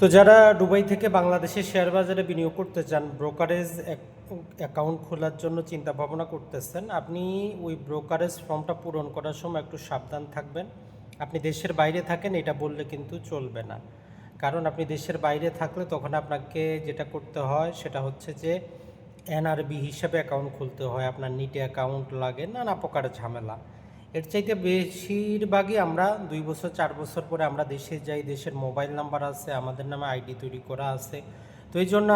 তো যারা দুবাই থেকে বাংলাদেশের শেয়ার বাজারে বিনিয়োগ করতে চান, ব্রোকারেজ অ্যাকাউন্ট খোলার জন্য চিন্তা ভাবনা করতেছেন, আপনি ওই ব্রোকারেজ ফর্মটা পূরণ করার সময় একটু সাবধান থাকবেন। আপনি দেশের বাইরে থাকেন, এটা বললে কিন্তু চলবে না। কারণ আপনি দেশের বাইরে থাকলে তখন আপনাকে যেটা করতে হয়, সেটা হচ্ছে যে এনআরবি হিসাবে অ্যাকাউন্ট খুলতে হয়। আপনার নিটে অ্যাকাউন্ট লাগে, নানা প্রকার ঝামেলা। এর চাইতে বেশিরভাগই আমরা দুই বছর, চার বছর পরে আমরা দেশে যাই, দেশের মোবাইল নাম্বার আছে, আমাদের নামে আইডি তৈরি করা আছে। তো এই জন্য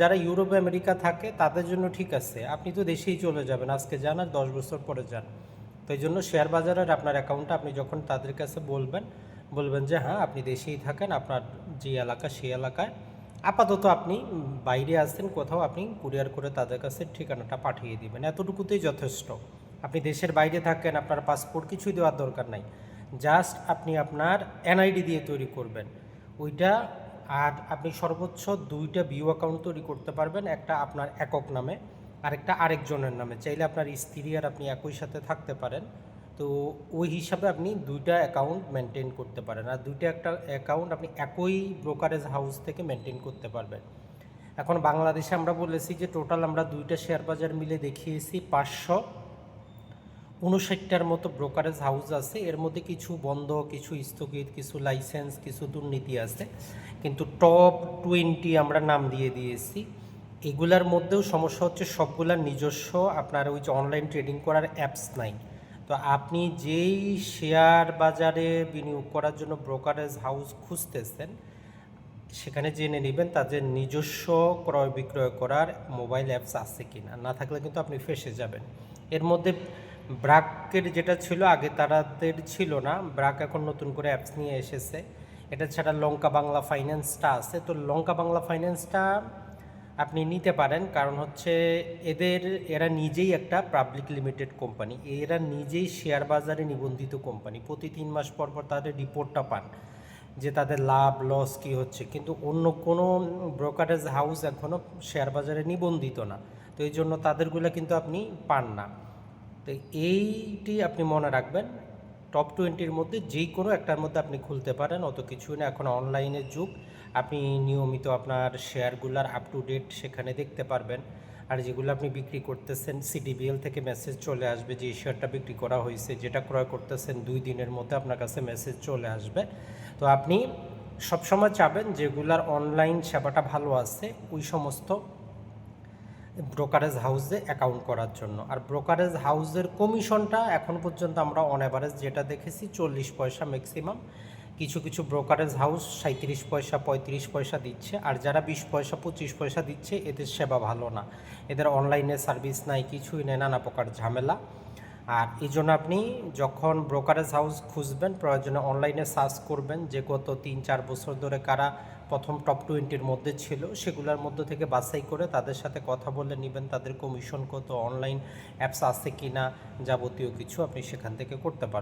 যারা ইউরোপ, আমেরিকা থাকে, তাদের জন্য ঠিক আছে। আপনি তো দেশেই চলে যাবেন, আজকে যান আর দশ বছর পরে যান। তো এই জন্য শেয়ার বাজারের আপনার অ্যাকাউন্টটা আপনি যখন তাদের কাছে বলবেন বলবেন যে হ্যাঁ আপনি দেশেই থাকেন, আপনার যে এলাকা সেই এলাকায়। আপাতত আপনি বাইরে আসছেন কোথাও আপনি কুরিয়ার করে তাদের কাছে ঠিকানাটা পাঠিয়ে দিবেন। এতটুকুতেই যথেষ্ট। আপনি দেশের বাইরে থাকেন, আপনার পাসপোর্ট কিছুই দেওয়ার দরকার নাই। জাস্ট আপনি আপনার এনআইডি দিয়ে তৈরি করবেন। ওইটা আর আপনি সর্বোচ্চ দুইটা বিউ অ্যাকাউন্ট তৈরি করতে পারবেন, একটা আপনার একক নামে, আরেকটা আরেকজনের নামে। চাইলে আপনার স্ত্রী আর আপনি একই সাথে থাকতে পারেন। তো ওই হিসাবে আপনি দুইটা অ্যাকাউন্ট মেনটেন করতে পারেন। আর দুইটা একটা অ্যাকাউন্ট আপনি একই ব্রোকারেজ হাউস থেকে মেনটেন করতে পারবেন। এখন বাংলাদেশে আমরা বলেছি যে টোটাল আমরা দুইটা শেয়ার বাজার মিলে দেখিয়েছি পাঁচশো। উনষাটটার মতো ব্রোকারেজ হাউস আছে। এর মধ্যে কিছু বন্ধ, কিছু স্থগিত, কিছু লাইসেন্স কিছু দুর্নীতি আছে। কিন্তু টপ টোয়েন্টি আমরা নাম দিয়ে দিয়েছি। এগুলার মধ্যেও সমস্যা হচ্ছে সবগুলার নিজস্ব। আপনার ওই যে অনলাইন ট্রেডিং করার অ্যাপস নাই। তো আপনি যেই শেয়ার বাজারে বিনিয়োগ করার জন্য ব্রোকারেজ হাউস খুঁজতেছেন, সেখানে জেনে নেবেন তাদের নিজস্ব ক্রয় বিক্রয় করার মোবাইল অ্যাপস আছে কি না না থাকলে কিন্তু আপনি ফেসে যাবেন। এর মধ্যে ব্রাকের যেটা ছিল, আগে তারাদের ছিল না। ব্রাক এখন নতুন করে অ্যাপস নিয়ে এসেছে। এটা ছাড়া লঙ্কা বাংলা ফাইন্যান্সটা আছে। তো লঙ্কা বাংলা ফাইন্যান্সটা আপনি নিতে পারেন। কারণ হচ্ছে এদের, এরা নিজেই একটা পাবলিক লিমিটেড কোম্পানি এরা নিজেই শেয়ার বাজারে নিবন্ধিত কোম্পানি প্রতি তিন মাস পর পর তাদের রিপোর্টটা পান যে তাদের লাভ লস কি হচ্ছে। কিন্তু অন্য কোনো ব্রোকারেজ হাউস এখনও শেয়ার বাজারে নিবন্ধিত না। তো এই জন্য তাদেরগুলো কিন্তু আপনি পান না। তো এইটি আপনি মনে রাখবেন টপ টোয়েন্টির মধ্যে যেই কোনো একটার মধ্যে আপনি খুলতে পারেন, অত কিছুই না। এখন অনলাইনের যুগ, আপনি নিয়মিত আপনার শেয়ারগুলার আপ টু ডেট সেখানে দেখতে পারবেন। আর যেগুলো আপনি বিক্রি করতেছেন সিডিবিএল থেকে মেসেজ চলে আসবে, যে শেয়ারটা বিক্রি করা হয়েছে, যেটা ক্রয় করতেছেন, দুই দিনের মধ্যে আপনার কাছে মেসেজ চলে আসবে। তো আপনি সবসময় চাবেন, যেগুলার অনলাইন সেবাটা ভালো আছে, ওই সমস্ত ব্রোকারেজ হাউসে অ্যাকাউন্ট করার জন্য। আর ব্রোকারেজ হাউসের কমিশনটা এখন পর্যন্ত আমরা অন অ্যাভারেজ যেটা দেখেছি চল্লিশ পয়সা ম্যাক্সিমাম কিছু কিছু ব্রোকারেজ হাউস সাঁত্রিশ পয়সা, পঁয়ত্রিশ পয়সা দিচ্ছে। আর যারা বিশ পয়সা, পঁচিশ পয়সা দিচ্ছে, এদের সেবা ভালো না। এদের অনলাইনে সার্ভিস নাই, কিছুই নেই, নানা প্রকার ঝামেলা। আর এই জন্য আপনি যখন ব্রোকারেজ হাউস খুঁজবেন, প্রয়োজনে অনলাইনে সার্চ করবেন যে গত তিন, চার বছর ধরে কারা প্রথম টপ টোয়েন্টির মধ্যে ছিল, সেগুলোর মধ্যে থেকে বাছাই করে তাদের সাথে কথা বলে নেবেন, তাদের কমিশন কত অনলাইন অ্যাপস আছে কি না যাবতীয় কিছু আপনি সেখান থেকে করতে পারবেন।